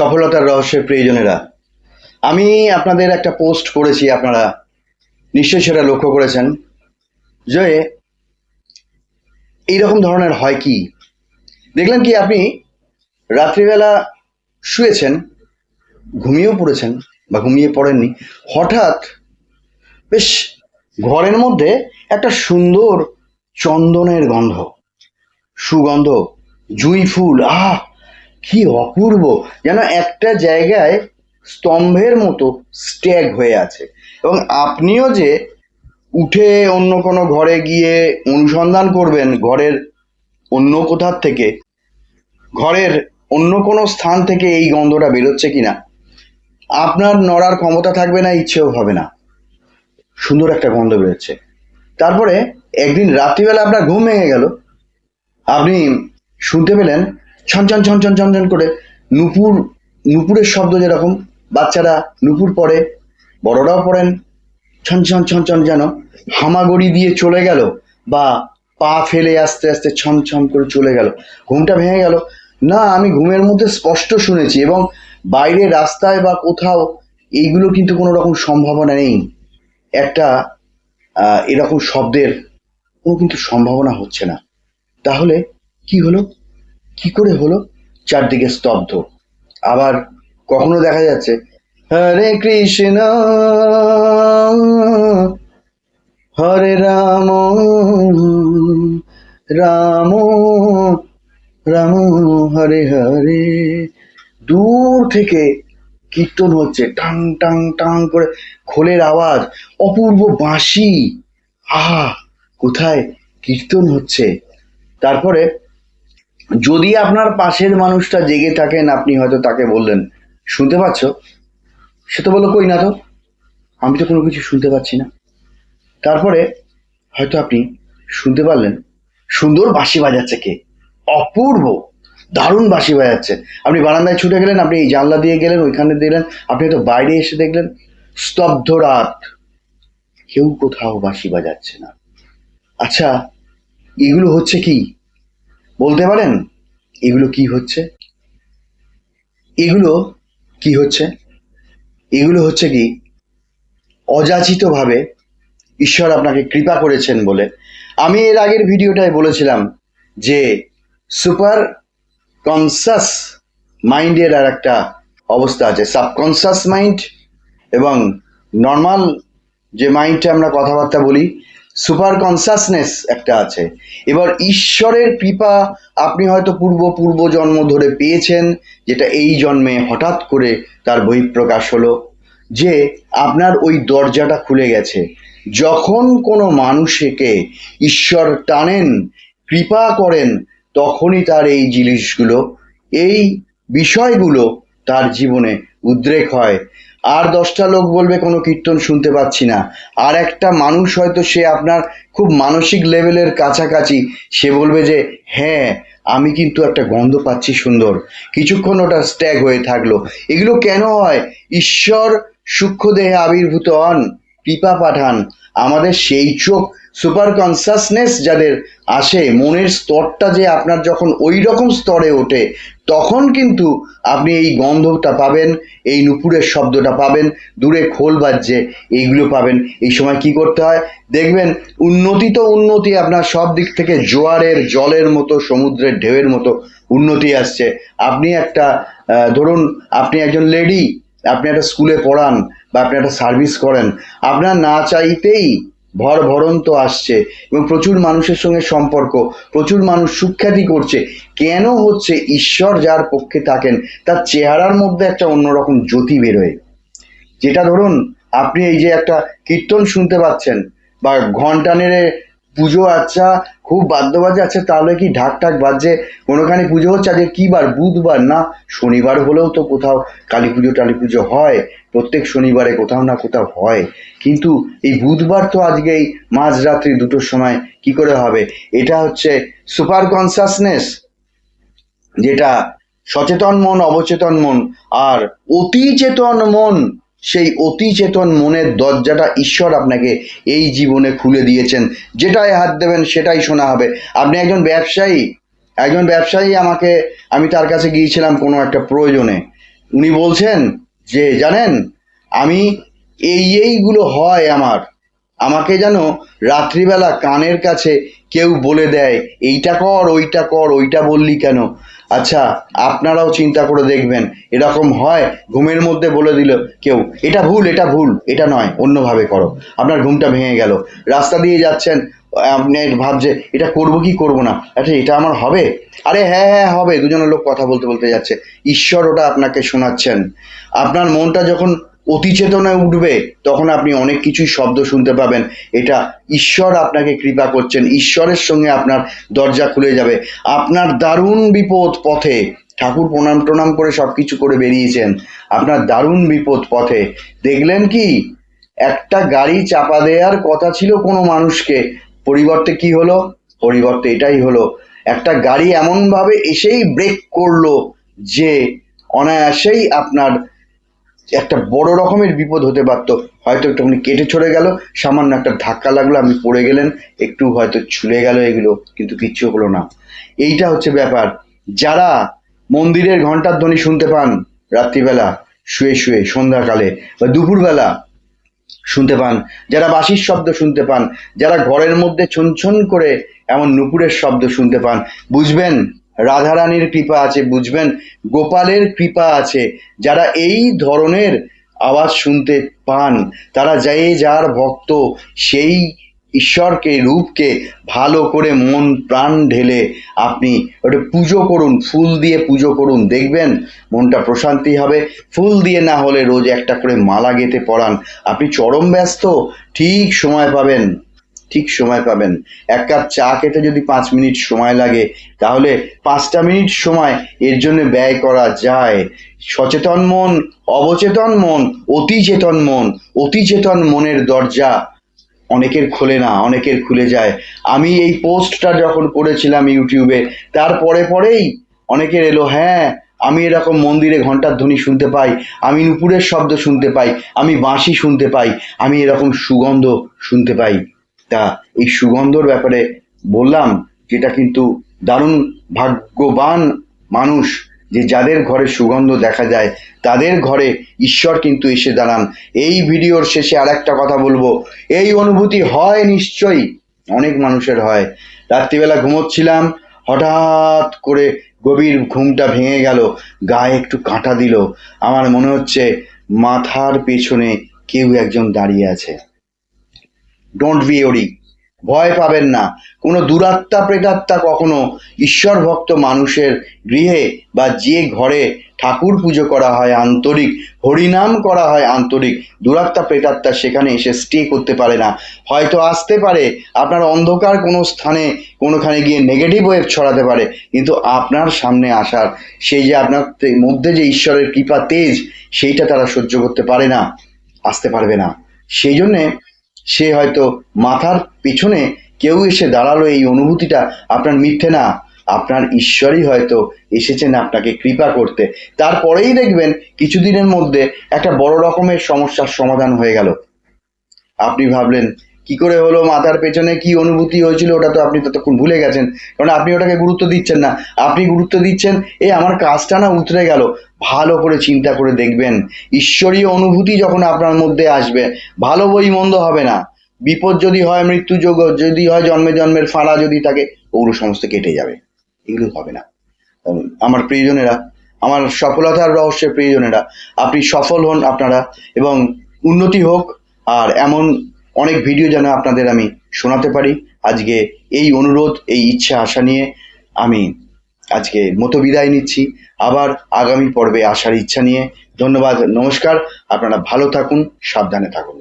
সফলতার রহস্যের প্রয়োজনেরা। আমি আপনাদের একটা পোস্ট করেছি, আপনারা নিশ্চয়ই সেটা লক্ষ্য করেছেন, যে এইরকম ধরনের হয় কি? দেখলেন কি, আপনি রাত্রিবেলা শুয়েছেন, ঘুমিয়েও পড়েছেন বা ঘুমিয়ে পড়েননি, হঠাৎ বেশ ঘরের মধ্যে একটা সুন্দর চন্দনের গন্ধ, সুগন্ধ, জুঁই ফুল, আহ! কি অপূর্ব, যেন একটা জায়গায় স্তম্ভের মতো স্ট্যাগ হয়ে আছে। এবং আপনিও যে উঠে অন্য কোনো ঘরে গিয়ে অনুসন্ধান করবেন ঘরের অন্য কোথার থেকে, ঘরের অন্য কোনো স্থান থেকে এই গন্ধটা বেরোচ্ছে কিনা, আপনার নড়ার ক্ষমতা থাকবে না, ইচ্ছেও হবে না। সুন্দর একটা গন্ধ বেরোচ্ছে। তারপরে একদিন রাত্রিবেলা আপনার ঘুম ভেঙে গেল। আপনি শুনতে পেলেন ছন ছন ছন ছন ছন ছন করে নুপুর, নুপুরের শব্দ যেরকম, বাচ্চারা নুপুর পড়ে, বড়রাও পড়েন, ছন ছন ছন ছন যেন হামাগড়ি দিয়ে চলে গেল বা পা ফেলে আস্তে আস্তে ছম ছম করে চলে গেল। ঘুমটা ভেঙে গেল। না, আমি ঘুমের মধ্যে স্পষ্ট শুনেছি এবং বাইরে রাস্তায় বা কোথাও এইগুলো কিন্তু কোনো রকম সম্ভাবনা নেই। একটা এরকম শব্দের কোনো কিন্তু সম্ভাবনা হচ্ছে না। তাহলে কি হলো? কি করে হলো? চারদিকে স্তব্ধ। আবার কখনো দেখা যাচ্ছে, হরে কৃষ্ণ, হরে রাম রাম রাম, হরে হরে। দূর থেকে কীর্তন হচ্ছে, টাং টাং টাং করে খোলের আওয়াজ, অপূর্ব বাঁশি। আহা, কোথায় কীর্তন হচ্ছে? তারপরে যদি আপনার পাশের মানুষটা জেগে থাকেন, আপনি হয়তো তাকে বললেন, শুনতে পাচ্ছ? সে তো বলল, কই না তো? আমি তো কোনো কিছু শুনতে পাচ্ছি না। তারপরে হয়তো আপনি শুনতে পারলেন, সুন্দর বাঁশি বাজাচ্ছে কে? অপূর্ব, দারুণ বাঁশি বাজাচ্ছে। আপনি বারান্দায় ছুটে গেলেন, আপনি এই জানলা দিয়ে গেলেন, ওইখানে দিলেন আপনি হয়তো বাইরে এসে দেখলেন, স্তব্ধ রাত। কেউ কোথাও বাঁশি বাজাচ্ছে না। আচ্ছা এগুলো হচ্ছে কি? বলতে পারেন, এগুলো কি হচ্ছে? এগুলো কি হচ্ছে? এগুলো হচ্ছে কি, অযাচিতভাবে ঈশ্বর আপনাকে কৃপা করেছেন বলে। আমি এর আগের ভিডিওটায় বলেছিলাম যে সুপার কনসাস মাইন্ডের আর একটা অবস্থা আছে। সাবকনসাস মাইন্ড এবং নর্মাল যে মাইন্ডটা আমরা কথাবার্তা বলি সুপার কনসাসনেস একটা আছে। এবার ঈশ্বরের কৃপা আপনি হয়তো পূর্ব পূর্ব জন্ম ধরে পেয়েছেন, যেটা এই জন্মে হঠাৎ করে তার বহিঃপ্রকাশ হলো, যে আপনার ওই দরজাটা খুলে গেছে। যখন কোনো মানুষকে ঈশ্বর টানেন, কৃপা করেন, তখনই তার এই জিনিসগুলো, এই বিষয়গুলো তার জীবনে উদ্রেক হয়। আর দশটা লোক বলবে, কোনো কীর্তন শুনতে পাচ্ছি না। আর একটা মানুষ হয়তো সে আপনার খুব মানসিক লেভেলের কাছাকাছি, সে বলবে যে হ্যাঁ আমি কিন্তু একটা গন্ধ পাচ্ছি সুন্দর। কিছুক্ষণ ওটা স্ট্যাগ হয়ে থাকল। এগুলো কেন হয়? ঈশ্বর সূক্ষ্ম দেহে আবির্ভূত হন, কৃপা পাঠান। আমাদের সেই চোখ, সুপার কনসাসনেস যাদের আসে, মনের স্তরটা যে আপনার যখন ওই রকম স্তরে ওঠে তখন কিন্তু আপনি এই গন্ধটা পাবেন, এই নুপুরের শব্দটা পাবেন, দূরে খোল বাজছে, এইগুলো পাবেন। এই সময় কি করতে হয়? দেখবেন উন্নতি তো উন্নতি আপনার সব দিক থেকে জোয়ারের, জলের মতো, সমুদ্রের ঢেউয়ের মতো উন্নতি আসছে। আপনি একটা ধরুন আপনি একজন লেডি, আপনি একটা স্কুলে পড়ান বা আপনি একটা সার্ভিস করেন। আপনার না চাইতেই ভর ভরন্ত আসছে এবং প্রচুর মানুষের সঙ্গে সম্পর্ক, প্রচুর মানুষ সুখ্যাতি করছে। কেন হচ্ছে ঈশ্বর যার পক্ষে থাকেন, তার চেহারার মধ্যে একটা অন্যরকম জ্যোতি বেরোয়? যেটা ধরুন, আপনি এই যে একটা কীর্তন শুনতে পাচ্ছেন বা ঘণ্টা নেড়ে পুজো আচ্ছা খুব বাদ্য বাজে আচ্ছা তাহলে কি ঢাক ঢাক বাজছে? কোনোখানে পুজো হচ্ছে? আজকে কি বার বুধবার? না, শনিবার হলেও তো কোথাও কালী পুজো, টালী পুজো হয়। প্রত্যেক শনিবারে কোথাও না কোথাও হয়। কিন্তু এই বুধবার তো আজকে এই মাঝরাত্রি দুটোর সময় কি করে হবে? এটা হচ্ছে সুপার কনসাসনেস, যেটা সচেতন মন, অবচেতন মন, আর অতি চেতন মন সেই অতি চেতন মনের দরজাটা ঈশ্বর আপনাকে এই জীবনে খুলে দিয়েছেন। যেটাই হাত দেবেন সেটাই শোনা হবে। আপনি একজন ব্যবসায়ী একজন ব্যবসায়ী আমাকে, আমি তার কাছে গিয়েছিলাম কোনো একটা প্রয়োজনে। উনি বলছেন যে, জানেন, আমি এই এইগুলো হয় আমার। আমাকে যেন রাত্রিবেলা কানের কাছে কেউ বলে দেয়, এইটা কর, ওইটা কর, ওইটা বললি কেন? আচ্ছা আপনারাও চিন্তা করে দেখবেন। এরকম হয়, ঘুমের মধ্যে বলে দিল কেউ, এটা ভুল এটা ভুল, এটা নয়, অন্যভাবে করো। আপনার ঘুমটা ভেঙে গেল। রাস্তা দিয়ে যাচ্ছেন, আপনি ভাবছে, এটা করব কি করব না? আচ্ছা এটা আমার হবে? আরে হ্যাঁ হ্যাঁ হবে। দুজনের লোক কথা বলতে বলতে যাচ্ছে। ঈশ্বর ওটা আপনাকে শোনাচ্ছেন। আপনার মনটা যখন অতি চেতনায় উঠবে, তখন আপনি অনেক কিছুই শব্দ শুনতে পাবেন। এটা ঈশ্বর আপনাকে কৃপা করছেন। ঈশ্বরের সঙ্গে আপনার দরজা খুলে যাবে। আপনার দারুণ বিপদ পথে ঠাকুর প্রণাম প্রণাম করে সব কিছু করে বেরিয়েছেন। আপনার দারুণ বিপদ পথে। দেখলেন কি? একটা গাড়ি চাপা দেওয়ার কথা ছিল কোনো মানুষকে। পরিবর্তে কি হলো? পরিবর্তে এটাই হলো। একটা গাড়ি এমনভাবে এসেই ব্রেক করল যে অনায়াসেই আপনার একটা বড় রকমের বিপদ হতে পারতো হয়তো একটুখানি কেটে ছড়ে গেল, সামান্য একটা ধাক্কা লাগল, আপনি পড়ে গেলেন, একটু হয়তো ছুলে গেল এগুলো, কিন্তু কিচ্ছু হলো না। এইটা হচ্ছে ব্যাপার। যারা মন্দিরের ঘণ্টার ধ্বনি শুনতে পান রাত্রিবেলা, শুয়ে শুয়ে, সন্ধ্যাকালে বা দুপুরবেলা শুনতে পান, যারা বাঁশির শব্দ শুনতে পান, যারা ঘরের মধ্যে ছনছন করে এমন নুপুরের শব্দ শুনতে পান, বুঝবেন রাধারানীর কৃপা আছে, বুঝবেন? গোপালের কৃপা আছে। যারা এই ধরনের আওয়াজ শুনতে পান, তারা যে যার ভক্ত, সেই ঈশ্বরকে, রূপকে ভালো করে মন, প্রাণ ঢেলে আপনি ওটা পুজো করুন, ফুল দিয়ে পুজো করুন, দেখবেন মনটা প্রশান্তি হবে। ফুল দিয়ে না হলে রোজ একটা করে মালা গেঁথে পড়ান আপনি চরম ব্যস্ত, ঠিক সময় পাবেন। ঠিক সময় পাবেন। এক কাপ চা খেতে যদি পাঁচ মিনিট সময় লাগে, তাহলে পাঁচটা মিনিট সময় এর জন্য ব্যয় করা যায়। সচেতন মন, অবচেতন মন অতি চেতন মন অতি চেতন মনের দরজা অনেকের খোলে না, অনেকের খুলে যায়। আমি এই পোস্টটা যখন করেছিলাম ইউটিউবে তারপরে পরেই অনেকের এলো হ্যাঁ আমি এরকম মন্দিরে ঘণ্টার ধ্বনি শুনতে পাই, আমি নুপুরের শব্দ শুনতে পাই, আমি বাঁশি শুনতে পাই, আমি এরকম সুগন্ধ শুনতে পাই। তা এই সুগন্ধর ব্যাপারে বললাম, যেটা কিন্তু দারুণ ভাগ্যবান মানুষ, যে যাদের ঘরে সুগন্ধ দেখা যায়, তাদের ঘরে ঈশ্বর কিন্তু এসে দাঁড়ান। এই ভিডিওর শেষে আর একটা কথা বলব। এই অনুভূতি হয় নিশ্চয়ই, অনেক মানুষের হয়। রাত্রিবেলা ঘুমোচ্ছিলাম, হঠাৎ করে গভীর ঘুমটা ভেঙে গেল, গায়ে একটু কাঁটা দিল। আমার মনে হচ্ছে মাথার পেছনে কেউ একজন দাঁড়িয়ে আছে। ডোন্ট বি ওরি ভয় পাবেন না। কোনো দুরাত্মা প্রেতাত্মা কখনো ঈশ্বর ভক্ত মানুষের গৃহে বা যে ঘরে ঠাকুর পুজো করা হয় আন্তরিক, হরিনাম করা হয় আন্তরিক, দুরাত্মা প্রেতাত্মা সেখানে এসে স্টে করতে পারে না। হয়তো আসতে পারে, আপনার অন্ধকার কোনো স্থানে কোনোখানে গিয়ে নেগেটিভ ওয়েভ ছড়াতে পারে, কিন্তু আপনার সামনে আসার সেই যে আপনার মধ্যে যে ঈশ্বরের কৃপা, তেজ, সেইটা তারা সহ্য করতে পারে না, আসতে পারবে না। সেই জন্যে সে হয়তো মাথার পেছনে কেউ এসে দাঁড়াল এই অনুভূতিটা। আপনার মিথ্যে না। আপনার ঈশ্বরই হয়তো এসেছেন আপনাকে কৃপা করতে। তারপরেই দেখবেন কিছুদিনের মধ্যে একটা বড় রকমের সমস্যার সমাধান হয়ে গেল। আপনি ভাবলেন কি করে হলো, মাথার পেছনে কি অনুভূতি হয়েছিল ওটা তো আপনি ততক্ষণ ভুলে গেছেন। কারণ আপনি ওটাকে গুরুত্ব দিচ্ছেন না। আপনি গুরুত্ব দিচ্ছেন এই আমার কাজটা না উতরে গেল। ভালো করে চিন্তা করে দেখবেন। ঈশ্বরীয় অনুভূতি যখন আপনার মধ্যে আসবে, ভালো বই মন্দ হবে না। বিপদ যদি হয়, মৃত্যু যোগ যদি হয়, জন্মে জন্মের ফাঁড়া যদি থাকে, ওগুলো সমস্ত কেটে যাবে। এগুলো হবে না। আমার প্রিয়জনেরা, আমার সফলতার রহস্যের প্রিয়জনেরা, আপনি সফল হন আপনারা এবং উন্নতি হোক, আর এমন অনেক ভিডিও যেন আপনাদের আমি শোনাতে পারি। আজকে এই অনুরোধ, এই ইচ্ছা, আশা নিয়ে আমি আজকে মতো বিদায় নিচ্ছি। আবার আগামী পর্বে আসার ইচ্ছা নিয়ে। ধন্যবাদ, নমস্কার। আপনারা ভালো থাকুন, সাবধানে থাকুন।